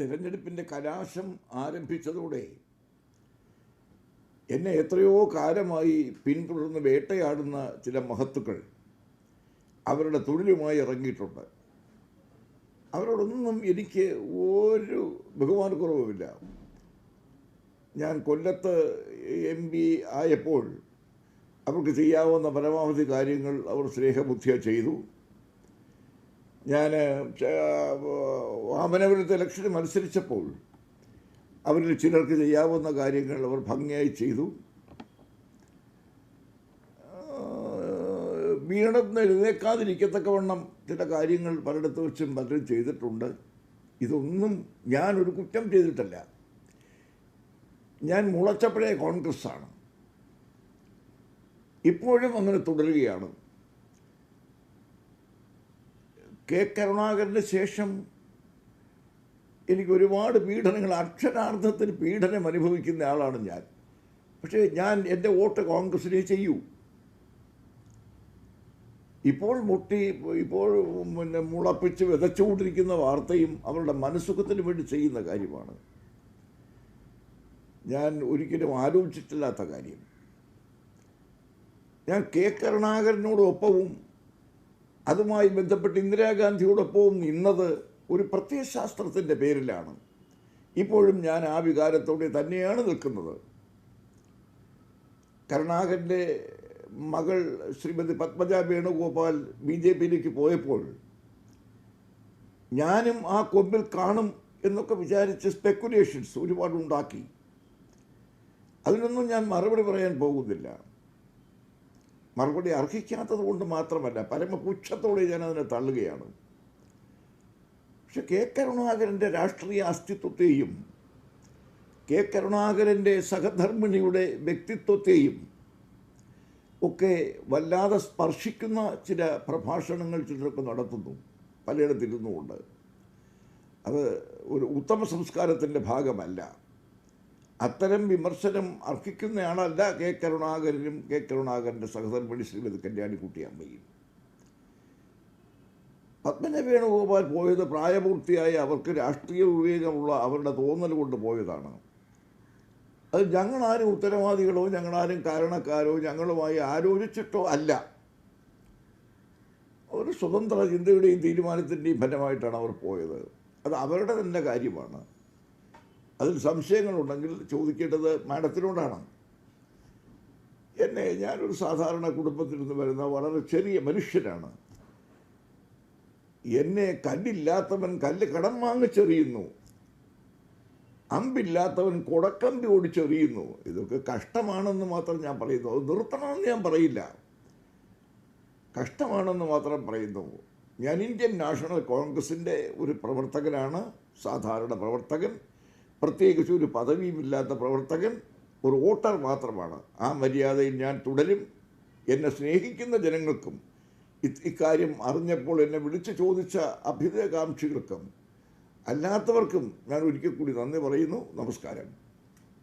തിരഞ്ഞെടുപ്പിന്റെ കലാശം ആരംഭിച്ചതോടെ എന്നെ എത്രയോ കാലമായി പിന്തുടർന്ന് വേട്ടയാടുന്ന ചില മഹത്തുക്കൾ അവരുടെ തൊഴിലുമായി ഇറങ്ങിയിട്ടുണ്ട്. അവരോടൊന്നും എനിക്ക് ഒരു ബഹുമാനക്കുറവുമില്ല. ഞാൻ കൊല്ലത്ത് എം പി ആയപ്പോൾ അവർക്ക് ചെയ്യാവുന്ന പരമാവധി കാര്യങ്ങൾ അവർ സ്നേഹബുദ്ധിയ ചെയ്തു. ഞാൻ വാമനപുരത്ത് ഇലക്ഷന് മത്സരിച്ചപ്പോൾ അവരിൽ ചിലർക്ക് ചെയ്യാവുന്ന കാര്യങ്ങൾ അവർ ഭംഗിയായി ചെയ്തു. വീണത്തിന് എഴുന്നേക്കാതിരിക്കത്തക്കവണ്ണം ചില കാര്യങ്ങൾ പലയിടത്ത് വെച്ചും പലരും ചെയ്തിട്ടുണ്ട്. ഇതൊന്നും ഞാനൊരു കുറ്റം ചെയ്തിട്ടല്ല. ഞാൻ മുളച്ചപ്പോഴേ കോൺഗ്രസ് ആണ് ഇപ്പോഴും അങ്ങനെ തുടരുകയാണ്. കെ കരുണാകരന് ശേഷം എനിക്ക് ഒരുപാട് പീഡനങ്ങൾ അക്ഷരാർത്ഥത്തിൽ പീഡനം അനുഭവിക്കുന്ന ആളാണ് ഞാൻ. പക്ഷേ ഞാൻ എന്റെ വോട്ട് കോൺഗ്രസിനെ ചെയ്യൂ. ഇപ്പോൾ മുട്ടി ഇപ്പോൾ പിന്നെ മുളപ്പിച്ച് വിതച്ചുകൊണ്ടിരിക്കുന്ന വാർത്തയും അവരുടെ മനസ്സുഖത്തിന് വേണ്ടി ചെയ്യുന്ന കാര്യമാണ്. ഞാൻ ഒരിക്കലും ആലോചിച്ചിട്ടില്ലാത്ത കാര്യം. ഞാൻ കെ കരുണാകരനോടൊപ്പവും അതുമായി ബന്ധപ്പെട്ട് ഇന്ദിരാഗാന്ധിയോടൊപ്പവും നിന്നത് ഒരു പ്രത്യയശാസ്ത്രത്തിന്റെ പേരിലാണ്. ഇപ്പോഴും ഞാൻ ആ വികാരത്തോടെ തന്നെയാണ് നിൽക്കുന്നത്. കരുണാകരന്റെ മകൾ ശ്രീമതി പത്മജ വേണുഗോപാൽ ബി ജെ പിയിലേക്ക് പോയപ്പോൾ ഞാനും ആ കൊമ്പിൽ കാണും എന്നൊക്കെ വിചാരിച്ച് സ്പെക്കുലേഷൻസ് ഒരുപാടുണ്ടാക്കി. അതിനൊന്നും ഞാൻ മറുപടി പറയാൻ പോകുന്നില്ല. മറുപടി അർഹിക്കാത്തത് കൊണ്ട് മാത്രമല്ല പരമപുച്ഛത്തോടെ ഞാൻ അതിനെ തള്ളുകയാണ്. പക്ഷെ കെ കരുണാകരന്റെ രാഷ്ട്രീയ അസ്തിത്വത്തെയും കെ കരുണാകരന്റെ സഹധർമ്മിണിയുടെ വ്യക്തിത്വത്തെയും ഒക്കെ വല്ലാതെ സ്പർശിക്കുന്ന ചില പ്രഭാഷണങ്ങൾ ചിലരൊക്കെ നടത്തുന്നു പലയിടത്തിരുന്നുകൊണ്ട് അത് ഒരു ഉത്തമ സംസ്കാരത്തിന്റെ ഭാഗമല്ല. അത്തരം വിമർശനം അർഹിക്കുന്നയാളല്ല കെ കരുണാകരനും കെ കരുണാകരന്റെ സഹധർമ്മിണി ശ്രീമതി കല്യാണിക്കുട്ടിയമ്മയും പത്മന വേണുഗോപാൽ പോയത് പ്രായപൂർത്തിയായ അവർക്ക് രാഷ്ട്രീയ വിവേകമുള്ള അവരുടെ തോന്നൽ കൊണ്ട് പോയതാണ്. അത് ഞങ്ങളാരും ഉത്തരവാദികളോ ഞങ്ങളാരും കാരണക്കാരോ ഞങ്ങളുമായി ആലോചിച്ചിട്ടോ അല്ല. ഒരു സ്വതന്ത്ര ചിന്തയുടെയും തീരുമാനത്തിന്റെയും ഫലമായിട്ടാണ് അവർ പോയത്. അത് അവരുടെ തന്നെ കാര്യമാണ്. അതിൽ സംശയങ്ങളുണ്ടെങ്കിൽ ചോദിക്കേണ്ടത് മാഡത്തിനോടാണ്. എന്നെ ഞാനൊരു സാധാരണ കുടുംബത്തിൽ നിന്ന് വരുന്ന വളരെ ചെറിയ മനുഷ്യനാണ്. എന്നെ കല്ലില്ലാത്തവൻ കല്ല് കടം വാങ്ങിച്ചെറിയുന്നു അമ്പില്ലാത്തവൻ കൊടക്കമ്പി ഓടിച്ചെറിയുന്നു. ഇതൊക്കെ കഷ്ടമാണെന്ന് മാത്രം ഞാൻ പറയുന്നു. അത് നിർത്തണമെന്ന് ഞാൻ പറയില്ല. കഷ്ടമാണെന്ന് മാത്രം പറയുന്നു. ഞാൻ ഇന്ത്യൻ നാഷണൽ കോൺഗ്രസിന്റെ ഒരു പ്രവർത്തകനാണ്. സാധാരണ പ്രവർത്തകൻ. പ്രത്യേകിച്ച് ഒരു പദവിയുമില്ലാത്ത പ്രവർത്തകൻ ഒരു വോട്ടർ മാത്രമാണ്. ആ മര്യാദയിൽ ഞാൻ തുടരും. എന്നെ സ്നേഹിക്കുന്ന ജനങ്ങൾക്കും ഇക്കാര്യം അറിഞ്ഞപ്പോൾ എന്നെ വിളിച്ചു ചോദിച്ച അഭ്യുദയകാംക്ഷികൾക്കും അല്ലാത്തവർക്കും ഞാൻ ഒരിക്കൽ കൂടി നന്ദി പറയുന്നു. നമസ്കാരം.